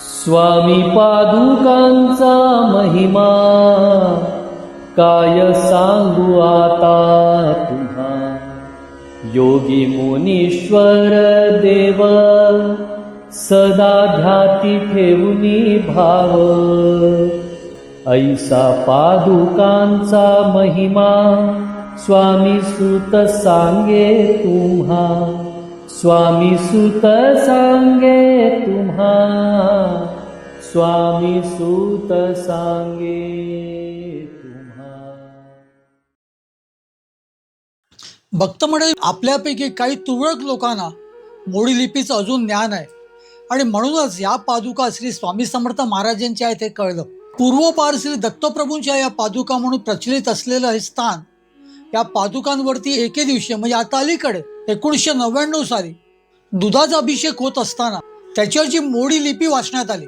स्वामी पादुकांचा महिमा काय सांगू आता तुम्हा? योगी मुनीश्वर देव सदा ध्याती ठेवूनी भाव ऐसा पादुकांचा महिमा स्वामी सुत सांगे तुम्हा. स्वामी सुत सांगे तुम्हा. स्वामी सुत सांगे भक्त मंडळी आपल्यापैकी काही तुरळक लोकांना मोडी लिपीचं अजून ज्ञान आहे. आणि म्हणूनच या पादुका श्री स्वामी समर्थ महाराजांच्या आहेत हे कळलं. पूर्वपार श्री दत्तप्रभूंच्या या पादुका म्हणून प्रचलित असलेलं हे स्थान या पादुकांवरती एके दिवशी म्हणजे आता अलीकडे एकोणीसशे नव्याण्णव साली दुधाचा अभिषेक होत असताना त्याच्यावरची मोडी लिपी वाचण्यात आली.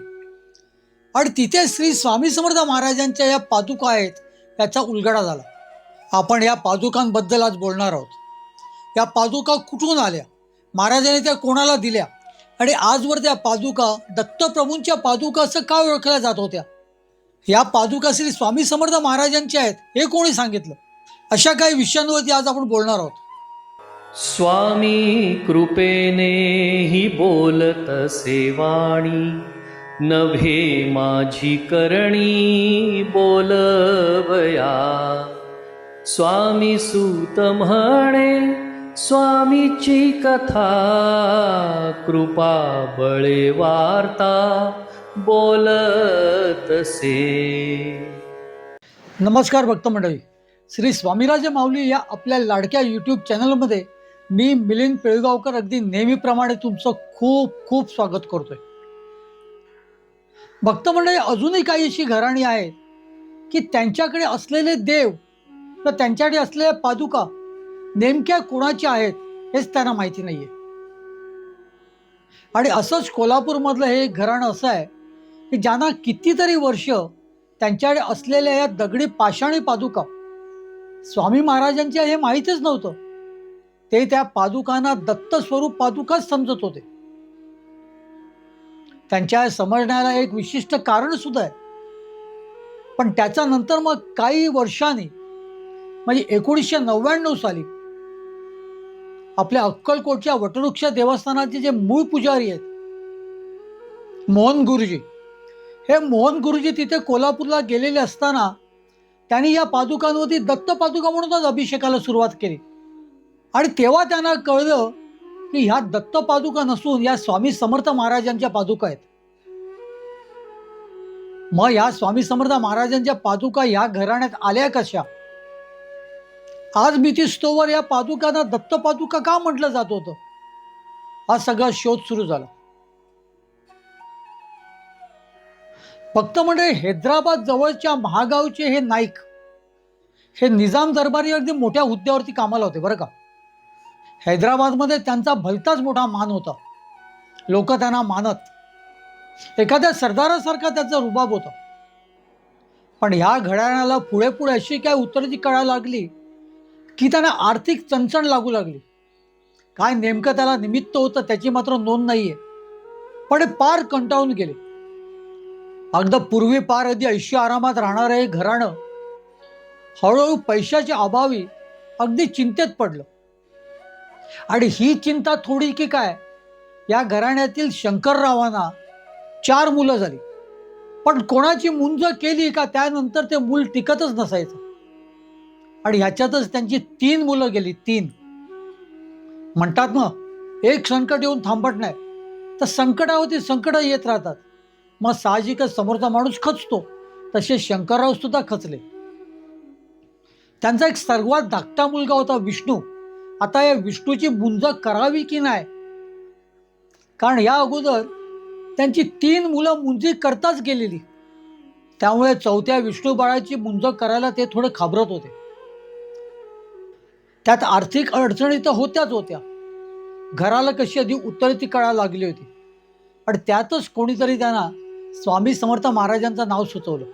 आणि तिथे श्री स्वामी समर्थ महाराजांच्या या पादुका आहेत त्याचा उलगडा झाला. आपण या पादुकांबद्दल आज बोलणार आहोत. या पादुका कुठून आल्या? महाराजांनी त्या कोणाला दिल्या? आणि आजवर त्या पादुका दत्तप्रभूंच्या पादुका असं का ओळखल्या जात होत्या? या पादुका श्री स्वामी समर्थ महाराजांच्या आहेत हे कोणी सांगितलं? अशा काही विषयांवरती आज आपण बोलणार आहोत. स्वामी कृपेने ही बोलत सेवाणी नभे माझी करणी बोलवया. स्वामी सूत म्हणे स्वामीची कथा कृपा बळे वार्ता बोलतसे. नमस्कार भक्त मंडळी श्री स्वामीराजे माऊली या आपल्या लाडक्या यूट्यूब चॅनलमध्ये मी मिलिंद पिळगावकर अगदी नेहमीप्रमाणे तुमचं खूप खूप स्वागत करतोय. भक्त मंडळी अजूनही काही अशी घराणी आहेत की त्यांच्याकडे असलेले देव तर त्यांच्याकडे असलेल्या पादुका नेमक्या कोणाच्या आहेत हेच त्यांना माहिती नाहीये. आणि असंच कोल्हापूरमधलं हे एक घराणं असं आहे की ज्यांना कितीतरी वर्ष त्यांच्याकडे असलेल्या या दगडी पाषाणी पादुका स्वामी महाराजांच्या हे माहीतच नव्हतं. ते त्या पादुकांना दत्त स्वरूप पादुकाच समजत होते. त्यांच्या समजण्याला एक विशिष्ट कारण सुद्धा आहे. पण त्याचा नंतर मग काही वर्षांनी म्हणजे एकोणीसशे नव्याण्णव साली आपल्या अक्कलकोटच्या वटवृक्ष देवस्थानाचे जे मूळ पुजारी आहेत मोहन गुरुजी हे मोहन गुरुजी तिथे कोल्हापूरला गेलेले असताना त्यांनी या पादुकांवरती दत्त पादुका म्हणूनच अभिषेकाला सुरुवात केली. आणि तेव्हा त्यांना कळलं की ह्या दत्त पादुका नसून या स्वामी समर्थ महाराजांच्या पादुका आहेत. मग या स्वामी समर्थ महाराजांच्या पादुका या घराण्यात आल्या कशा? आज स्तोवर या पादुकांना दत्त पादुका का म्हटलं जात होतं? हा सगळा शोध सुरू झाला. फक्त म्हणजे हैदराबाद जवळच्या महागावचे हे नाईक हे निजाम दरबारी अगदी मोठ्या हुद्द्यावरती कामाला होते बरं का? हैदराबादमध्ये त्यांचा भलताच मोठा मान होता. लोक त्यांना मानत. एखाद्या सरदारासारखा त्याचा रुबाब होता. पण ह्या घड्याळाला पुढे पुढे अशी काय उतरती कळा लागली की त्यांना आर्थिक चणचण लागू लागली. काय नेमकं त्याला निमित्त होतं त्याची मात्र नोंद नाही आहे पण हे पार कंटाळून गेले. अगदी पूर्वी पार अगदी ऐशी आरामात राहणारं हे घराणं हळूहळू पैशाच्या अभावी अगदी चिंतेत पडलं. आणि ही चिंता थोडी की काय? या घराण्यातील शंकररावांना चार मुलं झाली. पण कोणाची मुंज केली का त्यानंतर ते मूल टिकतच नसायचं. आणि ह्याच्यातच त्यांची तीन मुलं गेली तीन. म्हणतात ना एक संकट येऊन थांबत नाही. तर संकटावरती संकट येत राहतात. मग साहजिकच समोरचा माणूस खचतो. तसे शंकरराव सुद्धा खचले. त्यांचा एक सर्वात धाकटा मुलगा होता विष्णू. आता या विष्णूची बुंज करावी की नाही? कारण या अगोदर त्यांची तीन मुलं मुंजी करताच गेलेली. त्यामुळे चौथ्या विष्णू बाळाची मुंज करायला ते थोडे घाबरत होते. त्यात आर्थिक अडचणी तर होत्याच होत्या. घराला कशी आधी उत्तरेची कळा लागली होती. आणि त्यातच कोणीतरी त्यांना स्वामी समर्थ महाराजांचं नाव सुचवलं.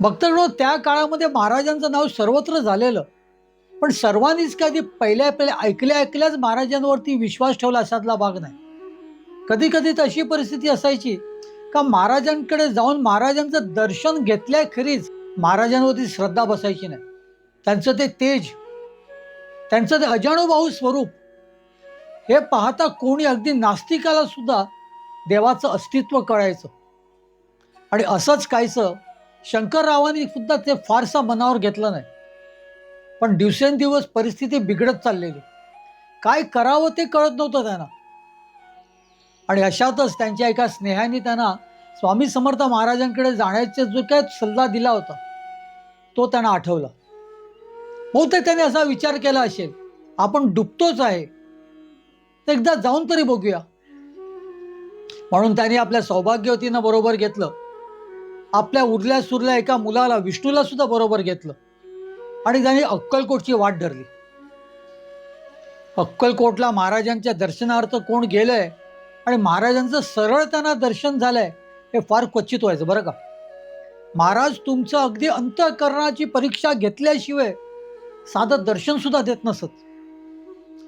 भक्तगण त्या काळामध्ये महाराजांचं नाव सर्वत्र झालेलं. पण सर्वांनीच कधी पहिल्या पहिल्या ऐकल्या ऐकल्याच महाराजांवरती विश्वास ठेवला असातला भाग नाही. कधी कधी तर अशी परिस्थिती असायची का महाराजांकडे जाऊन महाराजांचं दर्शन घेतल्याखेरीज महाराजांवरती श्रद्धा बसायची नाही. त्यांचं ते तेज त्यांचं ते अजाणूभाऊ स्वरूप हे पाहता कोणी अगदी नास्तिकाला सुद्धा देवाचं अस्तित्व कळायचं. आणि असंच कायचं शंकररावांनी सुद्धा ते फारसं मनावर घेतलं नाही. पण दिवसेंदिवस परिस्थिती बिघडत चाललेली. काय करावं ते कळत नव्हतं त्यांना. आणि अशातच त्यांच्या एका स्नेहाने त्यांना स्वामी समर्थ महाराजांकडे जाण्याचा जो काय सल्ला दिला होता. तो त्यांना आठवला. बहुतेक त्याने असा विचार केला असेल आपण डुबतोच आहे. तर एकदा जाऊन तरी बघूया. म्हणून त्यांनी आपल्या सौभाग्यवतीनं बरोबर घेतलं. आपल्या उरल्या सुरल्या एका मुलाला विष्णूला सुद्धा बरोबर घेतलं. आणि त्यांनी अक्कलकोटची वाट धरली. अक्कलकोटला महाराजांच्या दर्शनार्थ कोण गेलंय आणि महाराजांचं सरळ त्यांना दर्शन झालंय हे फार क्वचित व्हायचं बरं का? महाराज तुमचं अगदी अंतःकरणाची परीक्षा घेतल्याशिवाय साधं दर्शन सुद्धा देत नसत.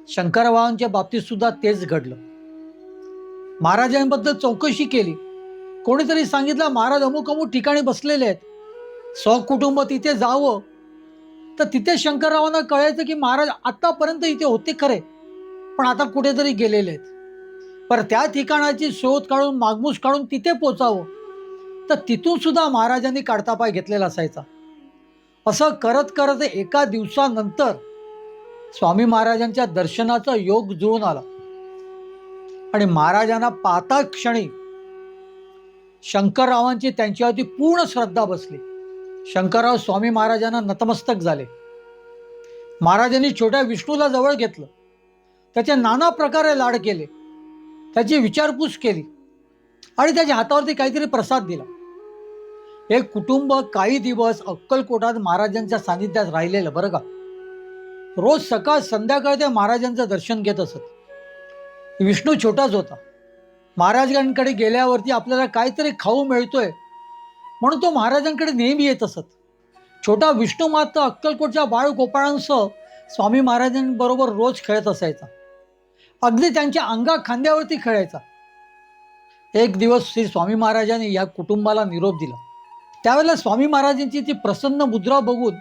शंकरबाबांच्या बाबतीत सुद्धा तेच घडलं. महाराजांबद्दल चौकशी केली. कोणीतरी सांगितलं महाराज अमुक अमुक ठिकाणी बसलेले आहेत. सहकुटुंब तिथे जावं. तर तिथे शंकररावांना कळायचं की महाराज आतापर्यंत इथे होते खरे पण आता कुठेतरी गेलेले आहेत. पर त्या ठिकाणाची शोध काढून मागमूस काढून तिथे पोचावं. तर तिथून सुद्धा महाराजांनी काढता पाय घेतलेला असायचा. असं करत करत एका दिवसानंतर स्वामी महाराजांच्या दर्शनाचा योग जुळून आला. आणि महाराजांना पाहता क्षणी शंकररावांची त्यांच्यावरती पूर्ण श्रद्धा बसली. शंकरराव स्वामी महाराजांना नतमस्तक झाले. महाराजांनी छोट्या विष्णूला जवळ घेतलं. त्याचे नाना प्रकारे लाड केले. त्याची विचारपूस केली आणि त्याच्या हातावरती काहीतरी प्रसाद दिला. हे कुटुंब काही दिवस अक्कलकोटात महाराजांच्या सानिध्यात राहिलेलं बरं का? रोज सकाळ संध्याकाळ ते महाराजांचं दर्शन घेत असत. विष्णू छोटाच होता. महाराजांकडे गेल्यावरती आपल्याला काहीतरी खाऊ मिळतोय म्हणून तो महाराजांकडे नेहमी येत असत. छोटा विष्णू मात्र अक्कलकोटच्या बाळ गोपाळांसह स्वामी महाराजांबरोबर रोज खेळत असायचा. अगदी त्यांच्या अंगा खांद्यावरती खेळायचा. एक दिवस श्री स्वामी महाराजांनी या कुटुंबाला निरोप दिला. त्यावेळेला स्वामी महाराजांची ती प्रसन्न मुद्रा बघून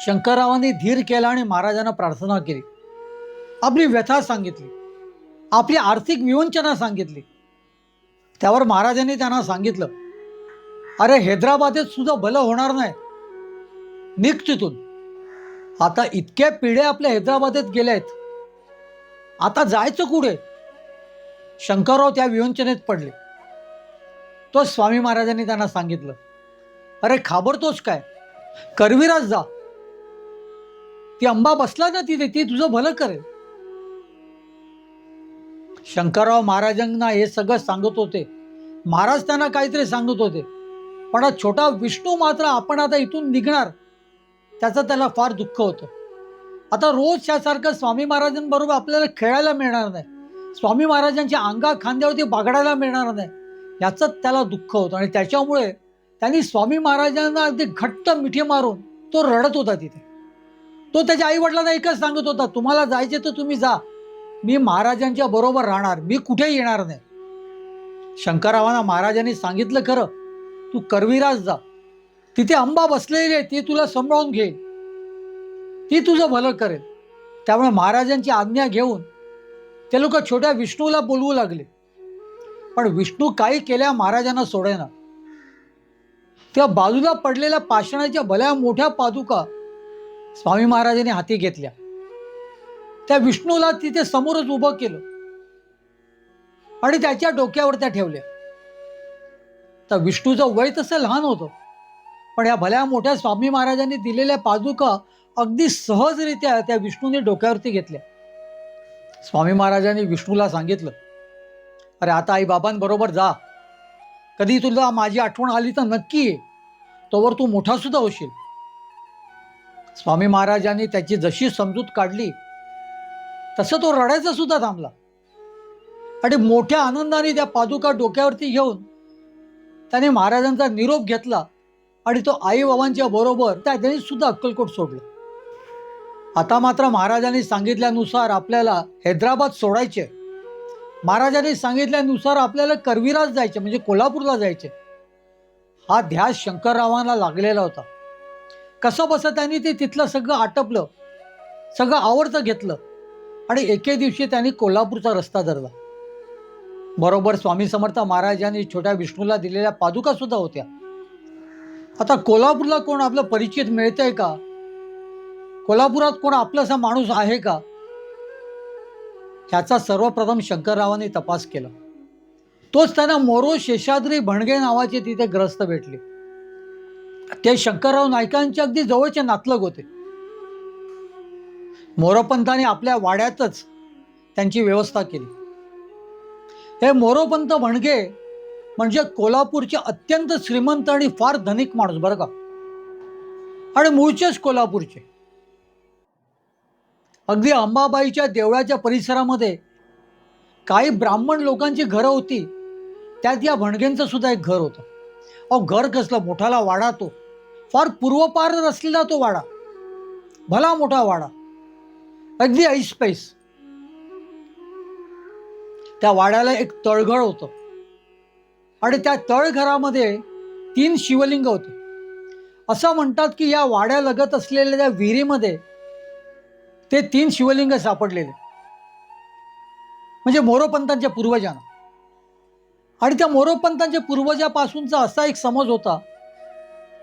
शंकररावांनी धीर केला आणि महाराजांना प्रार्थना केली. आपली व्यथा सांगितली. आपली आर्थिक विवंचना सांगितली. त्यावर महाराजांनी त्यांना सांगितलं अरे हैदराबादेत सुद्धा भलं होणार नाही. निघ तिथून. आता इतक्या पिढ्या आपल्या हैदराबादेत गेल्या आहेत आता जायचं कुठे? शंकरराव त्या विवंचनेत पडले. तो स्वामी महाराजांनी त्यांना सांगितलं अरे खाबरतोच काय? करवीराज जा. ती अंबा बसला ना तिथे ती तुझं भलं करेल. शंकरराव महाराजांना हे सगळं सांगत होते. महाराज त्यांना काहीतरी सांगत होते. पण हा छोटा विष्णू मात्र आपण आता इथून निघणार त्याचं त्याला फार दुःख होतं. आता रोज यासारखं स्वामी महाराजांबरोबर आपल्याला खेळायला मिळणार नाही. स्वामी महाराजांच्या अंगा खांद्यावरती बागडायला मिळणार नाही. याचं त्याला दुःख होतं आणि त्याच्यामुळे त्यांनी स्वामी महाराजांना अगदी घट्ट मिठी मारून तो रडत होता तिथे. तो त्याच्या आई वडिलांना एकच सांगत होता तुम्हाला जायचे तर तुम्ही जा. मी महाराजांच्या बरोबर राहणार. मी कुठे येणार नाही. शंकररावांना महाराजांनी सांगितलं खरं तू करविराज जा. तिथे अंबा बसलेली आहे ती तुला सांभाळून घे. ती तुझं भलं करेल. त्यामुळे महाराजांची आज्ञा घेऊन ते लोक छोट्या विष्णूला बोलवू लागले. पण विष्णू काही केल्या महाराजांना सोडेना त्या बाजूला पडलेल्या पाषाणाच्या भल्या मोठ्या पादुका स्वामी महाराजांनी हाती घेतल्या. त्या विष्णूला तिथे समोरच उभं केलं. आणि त्याच्या डोक्यावर त्या ठेवल्या. तर विष्णूचं वय तसं लहान होतं. पण या भल्या मोठ्या स्वामी महाराजांनी दिलेल्या पादुका अगदी सहजरित्या त्या विष्णूने डोक्यावरती घेतल्या. स्वामी महाराजांनी विष्णूला सांगितलं अरे आता आई बाबांबरोबर जा. कधी तुला माझी आठवण आली तर नक्की ये. तोवर तू मोठा सुद्धा होशील. स्वामी महाराजांनी त्याची जशी समजूत काढली तसं तो रडायचा सुद्धा थांबला. आणि मोठ्या आनंदाने त्या पादुका डोक्यावरती घेऊन त्याने महाराजांचा निरोप घेतला आणि तो आई बाबांच्या बरोबर त्या त्यांनी सुद्धा अक्कलकोट सोडलं. आता मात्र महाराजांनी सांगितल्यानुसार आपल्याला हैदराबाद सोडायचे महाराजांनी सांगितल्यानुसार आपल्याला करवीराच जायचे म्हणजे कोल्हापूरला जायचे. हा ध्यास शंकररावांना लागलेला होता. कसं बसं त्यांनी ते तिथलं सगळं आटपलं सगळं आवडतं घेतलं आणि एके दिवशी त्यांनी कोल्हापूरचा रस्ता धरला. बरोबर स्वामी समर्थ महाराजांनी छोट्या विष्णूला दिलेल्या पादुका सुद्धा होत्या. आता कोल्हापूरला कोण आपलं परिचित मिळतंय का? कोल्हापुरात कोण आपलासा माणूस आहे का? ह्याचा सर्वप्रथम शंकररावांनी तपास केला. तोच त्यांना मोरो शेषाद्री भणगे नावाचे तिथे ग्रस्त भेटले. ते शंकरराव नायकांचे अगदी जवळचे नातलग होते. मोरोपंतांनी आपल्या वाड्यातच त्यांची व्यवस्था केली. हे मोरोपंत भणगे म्हणजे कोल्हापूरचे अत्यंत श्रीमंत आणि फार धनिक माणूस बरं का? आणि मूळचेच कोल्हापूरचे. अगदी अंबाबाईच्या देवळाच्या परिसरामध्ये काही ब्राह्मण लोकांची घरं होती. त्यात या भणगेंचं सुद्धा एक घर होतं. अहो घर कसलं? मोठाला वाडा तो. फार पूर्वपार असलेला तो वाडा. भला मोठा वाडा. अगदी ऐसपैस त्या वाड्याला एक तळघर होतं. आणि त्या तळघरामध्ये तीन शिवलिंग होते. असं म्हणतात की या वाड्यालगत असलेल्या त्या विहिरीमध्ये ते तीन शिवलिंग सापडलेले. म्हणजे मोरोपंतांच्या पूर्वजांना. आणि त्या मोरोपंतांच्या पूर्वजापासूनचा असा एक समज होता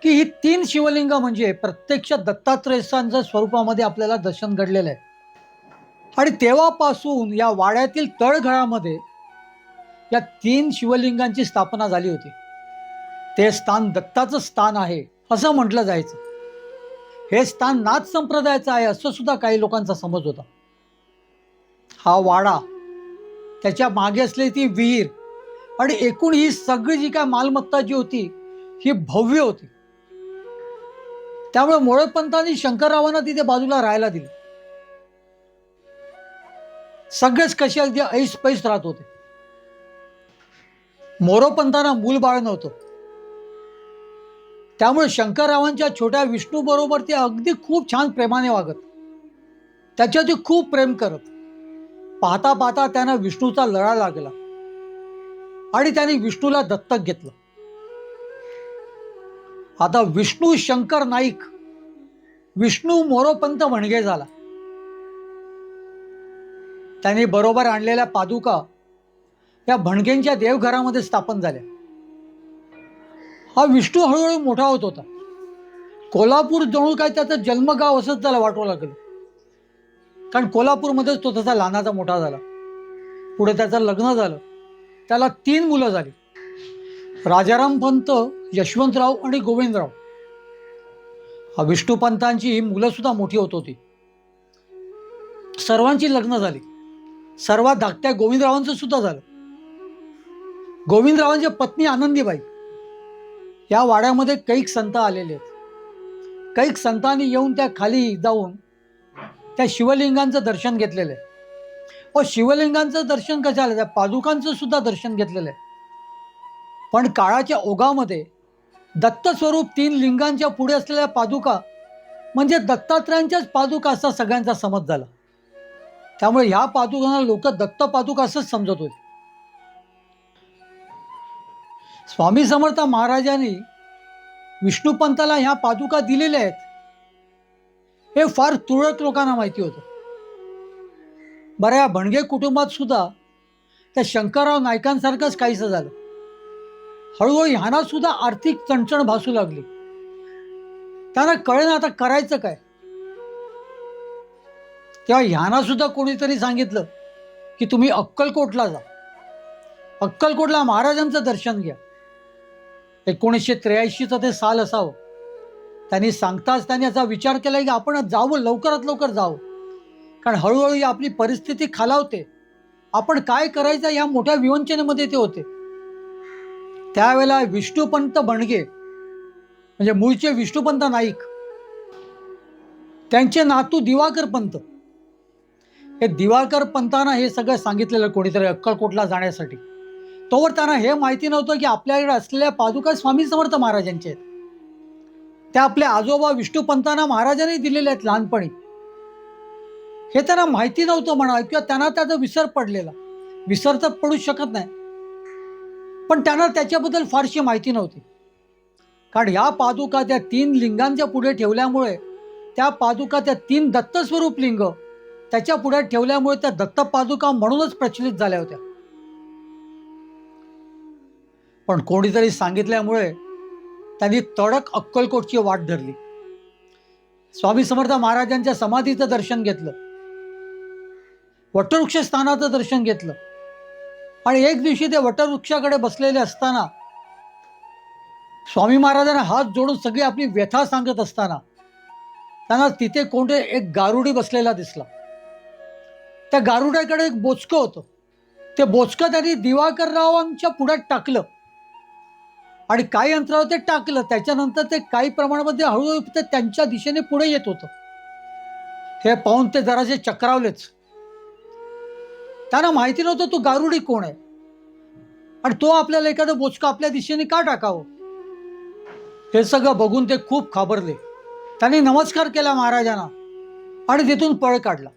की ही तीन शिवलिंग म्हणजे प्रत्यक्ष दत्तात्रेयांच्या स्वरूपामध्ये आपल्याला दर्शन घडलेलं आहे. आणि तेव्हापासून या वाड्यातील तळघरामध्ये या तीन शिवलिंगांची स्थापना झाली होती. ते स्थान दत्ताचं स्थान आहे असं म्हटलं जायचं. हे स्थान नाथ संप्रदायाचं आहे असं सुद्धा काही लोकांचा समज होता. हा वाडा त्याच्यामागे असलेली ती विहीर आणि एकूण ही सगळी जी काय मालमत्ता जी होती ही भव्य होती. त्यामुळे मोळपंतांनी शंकररावांना तिथे बाजूला राहायला दिली. सगळेच कसे अगदी ऐस पैस राहत होते. मोरोपंतांना मूल बाळ नव्हतं. त्यामुळे शंकररावांच्या छोट्या विष्णू बरोबर ते अगदी खूप छान प्रेमाने वागत. त्याच्यावर ते खूप प्रेम करत. पाहता पाहता त्यांना विष्णूचा लळा लागला. आणि त्याने विष्णूला दत्तक घेतलं. आता विष्णू शंकर नाईक विष्णू मोरोपंत म्हणगे झाला. त्यांनी बरोबर आणलेल्या पादुका या भणगेंच्या देवघरामध्ये स्थापन झाल्या. हा विष्णू हळूहळू मोठा होत होता. कोल्हापूर जणू काय त्याचं जन्मगाव असंच त्याला वाटू लागलं. कारण कोल्हापूरमध्येच तो तसा लहानाचा मोठा झाला. पुढे त्याचं लग्न झालं. त्याला तीन मुलं झाली. राजाराम पंत यशवंतराव आणि गोविंदराव. हा विष्णुपंतांची मुलंसुद्धा मोठी होत होती. सर्वांची लग्न झाली. सर्वात धाकट्या गोविंदरावांचं सुद्धा झालं. गोविंदरावांची पत्नी आनंदीबाई या वाड्यामध्ये कैक संत आलेले आहेत. कैक संतांनी येऊन त्या खाली जाऊन त्या शिवलिंगांचं दर्शन घेतलेलं आहे. व शिवलिंगांचं दर्शन कशाला त्या पादुकांचं सुद्धा दर्शन घेतलेलं आहे. पण काळाच्या ओघामध्ये दत्त स्वरूप तीन लिंगांच्या पुढे असलेल्या पादुका म्हणजे दत्तात्रयांच्याच पादुका असा सगळ्यांचा समज झाला. त्यामुळे ह्या पादुकांना लोक दत्त पादुका असंच समजत होते स्वामी समर्थ महाराजांनी विष्णुपंताला ह्या पादुका दिलेल्या आहेत. हे फार तुरळक लोकांना माहिती होतं. बऱ्या या भणगे कुटुंबात सुद्धा त्या शंकरराव नायकांसारखंच काहीसं झालं. हळूहळू ह्यांना सुद्धा आर्थिक चणचण भासू लागली. त्यांना कळेना आता करायचं काय. तेव्हा ह्यांना सुद्धा कोणीतरी सांगितलं की तुम्ही अक्कलकोटला जा. अक्कलकोटला महाराजांचं दर्शन घ्या. एकोणीसशे त्र्याऐंशीचं ते साल असावं. त्यांनी सांगताच त्यांनी असा विचार केला की आपण जावं लवकरात लवकर जावं. कारण हळूहळू ही आपली परिस्थिती खालावते. आपण काय करायचं या मोठ्या विवंचनेमध्ये ते होते. त्यावेळेला विष्णुपंत बणगे म्हणजे मूळचे विष्णुपंत नाईक त्यांचे नातू दिवाकर पंत हे दिवाकर पंतांना हे सगळं सांगितलेलं कोणीतरी अक्कलकोटला जाण्यासाठी. तोवर त्यांना हे माहिती नव्हतं की आपल्याकडे असलेल्या पादुका स्वामी समर्थ महाराजांचे आहेत. त्या आपल्या आजोबा विष्णुपंतांना महाराजांनी दिलेल्या आहेत लहानपणी. हे त्यांना माहिती नव्हतं म्हणा किंवा त्यांना त्याचा विसर पडलेला. विसर तर पडू शकत नाही. पण त्यांना त्याच्याबद्दल फारशी माहिती नव्हती. कारण ह्या पादुका त्या तीन लिंगांच्या पुढे ठेवल्यामुळे त्या पादुका त्या तीन दत्तस्वरूप लिंग त्याच्या पुढे ठेवल्यामुळे त्या दत्त पादुका म्हणूनच प्रचलित झाल्या होत्या. पण कोणीतरी सांगितल्यामुळे त्यांनी तडक अक्कलकोटची वाट धरली. स्वामी समर्थ महाराजांच्या समाधीचं दर्शन घेतलं. वटवृक्ष स्थानाचं दर्शन घेतलं. आणि एक दिवशी ते वटवृक्षाकडे बसलेले असताना स्वामी महाराजांना हात जोडून सगळी आपली व्यथा सांगत असताना त्यांना तिथे कोणते एक गारुडी बसलेला दिसला. त्या गारुड्याकडे एक बोचकं होतं. ते बोचकं त्यांनी दिवाकररावांच्या पुढ्यात टाकलं. आणि काही अंतरावर ते टाकलं. त्याच्यानंतर ते काही प्रमाणामध्ये हळूहळू ते त्यांच्या दिशेने पुढे येत होतं. हे पाहून ते जरासे चक्रावलेच. त्यांना माहिती नव्हतं तो गारुडी कोण आहे. आणि तो आपल्याला एखादं बोचकं आपल्या दिशेने का टाकावं? हे सगळं बघून ते खूप खाबरले त्यांनी नमस्कार केला महाराजांना आणि तिथून पळ काढला.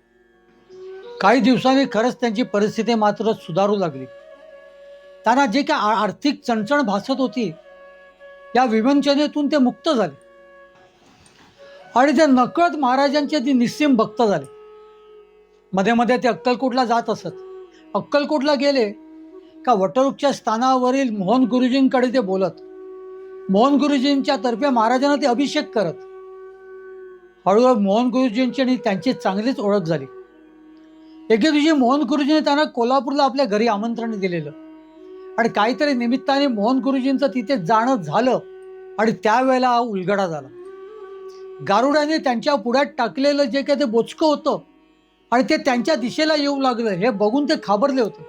काही दिवसांनी खरंच त्यांची परिस्थिती मात्र सुधारू लागली. त्यांना जे काय आ- आर्थिक चणचण भासत होती या विवंचनेतून ते मुक्त झाले. आणि ते नकळत महाराजांचे ती निस्सीम भक्त झाले. मध्ये मध्ये ते अक्कलकोटला जात असत. अक्कलकोटला गेले का वटवृक्ष स्थानावरील मोहन गुरुजींकडे ते बोलत. मोहन गुरुजींच्या तर्फे महाराजांना ते अभिषेक करत. हळूहळू मोहन गुरुजींची आणि त्यांची चांगलीच ओळख झाली. एके दिवशी मोहन गुरुजींनी त्यांना कोल्हापूरला आपल्या घरी आमंत्रण दिलेलं. आणि काहीतरी निमित्ताने मोहन गुरुजींचं तिथे जाणं झालं आणि त्यावेळेला हा उलगडा झाला. गारुड्याने त्यांच्या पुढ्यात टाकलेलं जे काही ते बोचकं होतं आणि ते त्यांच्या दिशेला येऊ लागलं हे बघून ते खाबरले होते.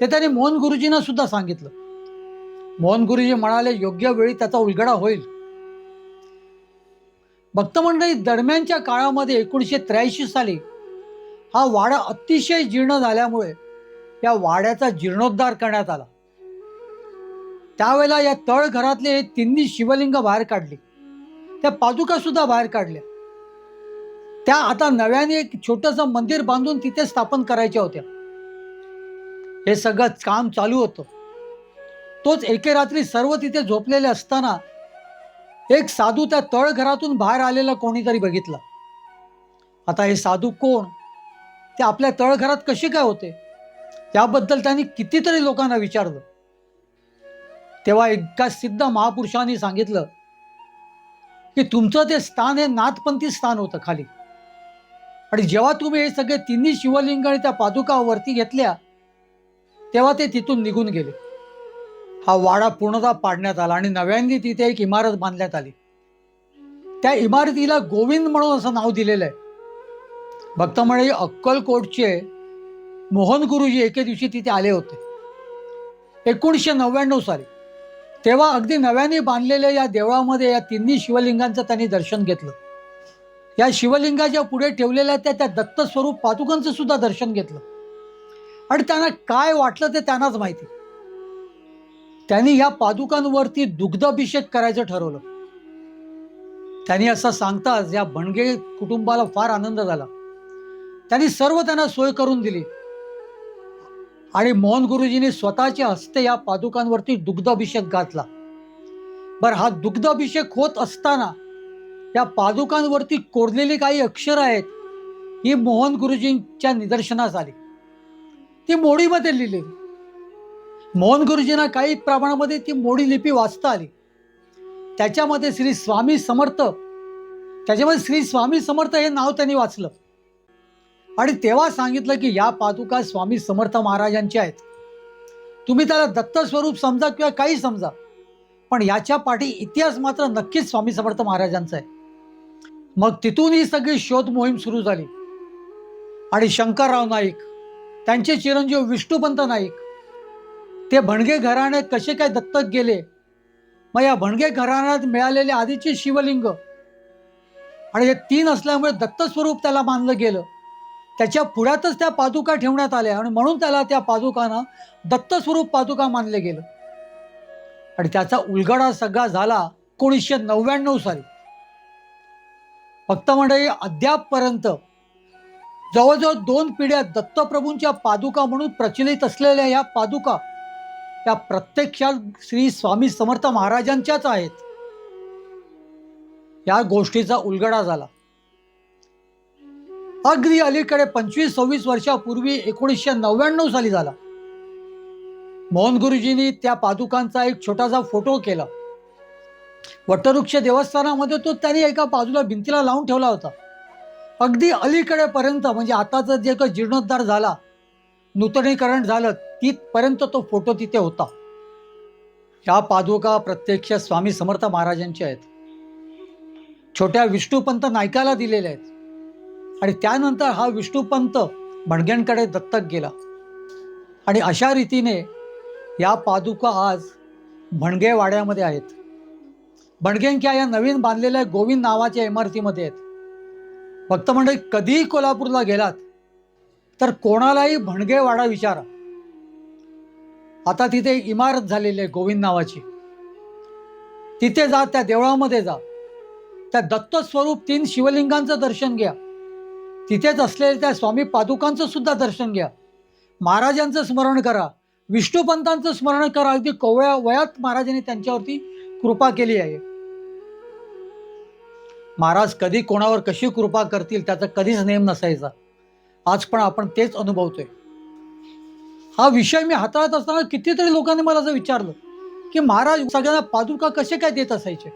ते त्यांनी मोहन गुरुजींना सुद्धा सांगितलं. मोहन गुरुजी म्हणाले योग्य वेळी त्याचा उलगडा होईल. भक्तमंडळी दरम्यानच्या काळामध्ये एकोणीसशे त्र्याऐंशी साली हा वाडा अतिशय जीर्ण झाल्यामुळे या वाड्याचा जीर्णोद्धार करण्यात आला. त्यावेळेला या तळ घरातले हे तिन्ही शिवलिंग बाहेर काढली. त्या पादुका सुद्धा बाहेर काढल्या. त्या आता नव्याने एक छोटंसं मंदिर बांधून तिथे स्थापन करायच्या होत्या. हे सगळं काम चालू होतं. तोच एके रात्री सर्व तिथे झोपलेले असताना एक साधू त्या तळ घरातून बाहेर आलेला कोणीतरी बघितला. आता हे साधू कोण? ते आपल्या तळघरात कसे काय होते? याबद्दल त्यांनी कितीतरी लोकांना विचारलं. तेव्हा एका सिद्ध महापुरुषांनी सांगितलं की तुमचं ते स्थान हे नाथपंथी स्थान होतं खाली. आणि जेव्हा तुम्ही हे सगळे तिन्ही शिवलिंग आणि त्या पादुका वरती घेतल्या तेव्हा ते तिथून निघून गेले. हा वाडा पूर्णतः पाडण्यात आला आणि नव्याने तिथे एक इमारत बांधण्यात आली. त्या इमारतीला गोविंद म्हणून असं नाव दिलेलं आहे. भक्तमंडळी अक्कलकोटचे मोहन गुरुजी एके दिवशी तिथे आले होते. एकोणीसशे नव्याण्णव साली. तेव्हा अगदी नव्याने बांधलेल्या या देवळामध्ये या तिन्ही शिवलिंगांचं त्यांनी दर्शन घेतलं. या शिवलिंगाच्या पुढे ठेवलेल्या त्या त्या दत्तस्वरूप पादुकांचं सुद्धा दर्शन घेतलं. आणि त्यांना काय वाटलं ते त्यांनाच माहिती. त्यांनी या पादुकांवरती दुग्धाभिषेक करायचं ठरवलं. त्यांनी असं सांगताच या भणगे कुटुंबाला फार आनंद झाला. त्यांनी सर्व त्यांना सोय करून दिली. आणि मोहन गुरुजींनी स्वतःच्या हस्ते या पादुकांवरती दुग्धाभिषेक घातला. बर हा दुग्धाभिषेक होत असताना या पादुकांवरती कोरलेली काही अक्षर आहेत ही मोहन गुरुजींच्या निदर्शनास आली. ती मोडीमध्ये लिहिली. मोहन गुरुजींना काही प्रमाणामध्ये ती मोडी लिपी वाचता आली. त्याच्यामध्ये श्री स्वामी समर्थ त्याच्यामध्ये श्री स्वामी समर्थ हे नाव त्यांनी वाचलं. आणि तेव्हा सांगितलं की या पादुका स्वामी समर्थ महाराजांच्या आहेत. तुम्ही त्याला दत्त स्वरूप समजा किंवा काही समजा पण याच्या पाठी इतिहास मात्र नक्कीच स्वामी समर्थ महाराजांचा आहे. मग तिथून ही सगळी शोध मोहीम सुरू झाली. आणि शंकरराव नाईक त्यांचे चिरंजीव विष्णुपंत नाईक ते भणगे घराणे कसे काय दत्तक गेले? मग या भणगे घराण्यात मिळालेले आधीचे शिवलिंग आणि हे तीन असल्यामुळे दत्त स्वरूप त्याला मानलं गेलं. त्याच्या पुढ्यातच त्या पादुका ठेवण्यात आल्या आणि म्हणून त्याला त्या पादुकांना दत्तस्वरूप पादुका मानले गेलं. आणि त्याचा उलगडा सगळा झाला एकोणीसशे नव्याण्णव साली. फक्त मंडळी अद्यापपर्यंत जवळजवळ दोन पिढ्या दत्तप्रभूंच्या पादुका म्हणून प्रचलित असलेल्या या पादुका या प्रत्यक्षात श्री स्वामी समर्थ महाराजांच्याच आहेत. या गोष्टीचा उलगडा झाला. अगदी अलीकडे पंचवीस सव्वीस वर्षापूर्वी एकोणीसशे नव्याण्णव साली झाला. मोहन गुरुजींनी त्या पादुकांचा एक छोटासा फोटो केला. वटवृक्ष देवस्थानामध्ये तो त्यांनी एका बाजूला भिंतीला लावून ठेवला होता. अगदी अलीकडेपर्यंत म्हणजे आताचा जे काही जीर्णोद्धार झाला नूतनीकरण झालं तिथपर्यंत तो फोटो तिथे होता. ह्या पादुका प्रत्यक्ष स्वामी समर्थ महाराजांच्या आहेत. छोट्या विष्णुपंत नायकाला दिलेल्या आहेत. आणि त्यानंतर हा विष्णुपंत भणग्यांकडे दत्तक गेला. आणि अशा रीतीने या पादुका आज भणगेवाड्यामध्ये आहेत. भणगेंच्या या नवीन बांधलेल्या गोविंद नावाच्या इमारतीमध्ये आहेत. भक्त मंडळी कधीही कोल्हापूरला गेलात तर कोणालाही भणगेवाडा विचारा. आता तिथे इमारत झालेली आहे गोविंद नावाची. तिथे जा त्या देवळामध्ये जा. त्या दत्त स्वरूप तीन शिवलिंगांचं दर्शन घ्या. तिथेच असलेल्या त्या स्वामी पादुकांचं सुद्धा दर्शन घ्या. महाराजांचं स्मरण करा. विष्णुपंतांचं स्मरण करा. अगदी कोवळ्या वयात महाराजांनी त्यांच्यावरती कृपा केली आहे. महाराज कधी कोणावर कशी कृपा करतील त्याचा कधीच नेम नसायचा. आज पण आपण तेच अनुभवतोय. हा विषय मी हाताळत असताना कितीतरी लोकांनी मला असं विचारलं की महाराज सगळ्यांना पादुका कसे काय देत असायचे?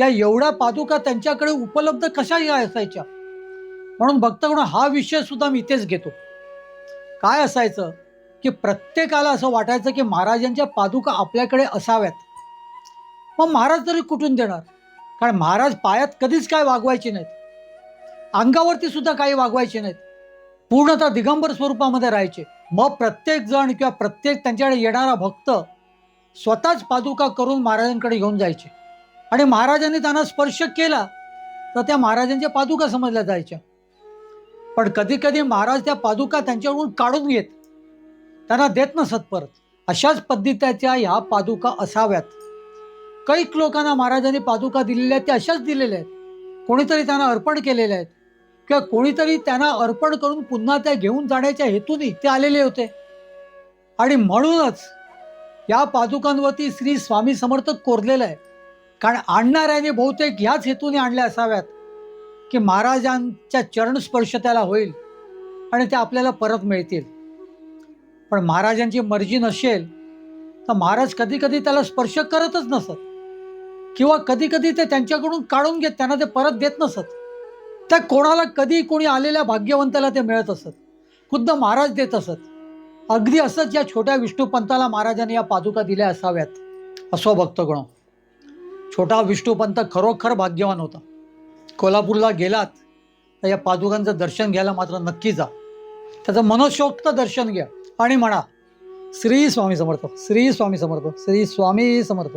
या एवढ्या पादुका त्यांच्याकडे उपलब्ध कशा या असायच्या? म्हणून भक्तगण हा विषय सुद्धा मी इथेच घेतो. काय असायचं की प्रत्येकाला असं वाटायचं की महाराजांच्या पादुका आपल्याकडे असाव्यात. मग महाराज तरी कुठून देणार? कारण महाराज पायात कधीच काय वागवायचे नाहीत. अंगावरती सुद्धा काही वागवायचे नाहीत. पूर्णतः दिगंबर स्वरूपामध्ये राहायचे. मग प्रत्येक जण किंवा प्रत्येक त्यांच्याकडे येणारा भक्त स्वतःच पादुका करून महाराजांकडे घेऊन जायचे. आणि महाराजांनी त्यांना स्पर्श केला तर त्या महाराजांच्या पादुका समजल्या जायच्या. पण कधी कधी महाराज त्या पादुका त्यांच्याकडून काढून घेत. त्यांना देत नसत परत. अशाच पद्धतीच्या ह्या पादुका असाव्यात. कैक लोकांना महाराजांनी पादुका दिलेल्या आहेत त्या अशाच दिलेल्या आहेत. कोणीतरी त्यांना अर्पण केलेल्या आहेत. किंवा कोणीतरी त्यांना अर्पण करून पुन्हा त्या घेऊन जाण्याच्या हेतूने ते आलेले होते. आणि म्हणूनच या पादुकांवरती श्री स्वामी समर्थ कोरलेलं आहे. कारण आणणाऱ्याने बहुतेक ह्याच हेतूने आणल्या असाव्यात. की महाराजांच्या चरणस्पर्श त्याला होईल आणि ते आपल्याला परत मिळतील. पण महाराजांची मर्जी नसेल तर महाराज कधी कधी त्याला स्पर्श करतच नसत. किंवा कधी कधी ते त्यांच्याकडून काढून घेत त्यांना ते परत देत नसत. त्या कोणाला कधी कोणी आलेल्या भाग्यवंताला ते मिळत असत. खुद्द महाराज देत असत. अगदी असंच या छोट्या विष्णुपंताला महाराजांनी या पादुका दिल्या असाव्यात. असो भक्तगण. छोटा विष्णूपंत खरोखर भाग्यवान होता. कोल्हापूरला गेलात तर या पादुकांचं दर्शन घ्यायला मात्र नक्की जा. त्याचं मनोशोक्त दर्शन घ्या आणि म्हणा श्री स्वामी समर्थ श्री स्वामी समर्थ श्री स्वामी समर्थ.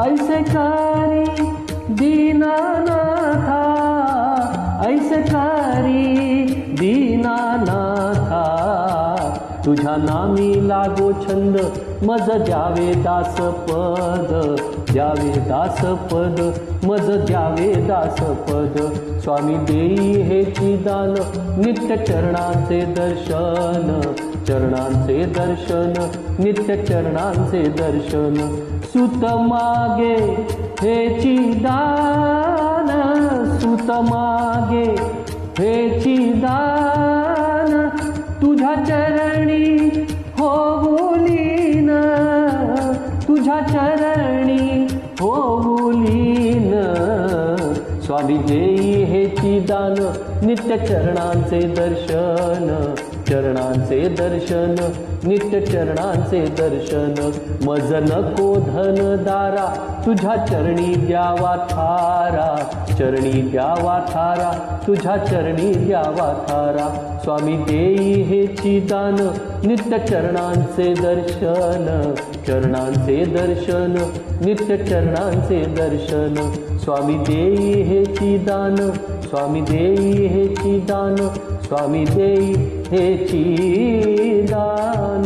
ऐसे करी दीनानाथा ऐसे करी दीनानाथा। तुझ्या नामी लागो छंद मज द्यावे दास पद द्यावे दास पद मज द्यावे दास पद स्वामी देई हे दान नित्य चरणांचे दर्शन। चरणांचे दर्शन नित्य चरणांचे दर्शन। सुत मागे हेची दान सुत मागे हेची दान तुझ्या चरणी होऊलीन तुझ्या चरणी होऊलीन स्वामी देई हेची दान नित्य चरणांचे दर्शन. चरणांचे दर्शन नित्य चरणांचे दर्शन. मज नको धन दारा तुझ्या चरणी द्यावा थारा. चरणी द्यावा थारा तुझ्या चरणी द्यावा थारा. स्वामी देई हे चिदान नित्य चरणांचे दर्शन. चरणांचे दर्शन नित्य चरणांचे दर्शन. स्वामी देई हे चिदान स्वामी देई हे चिदान. स्वामी देई हेची दान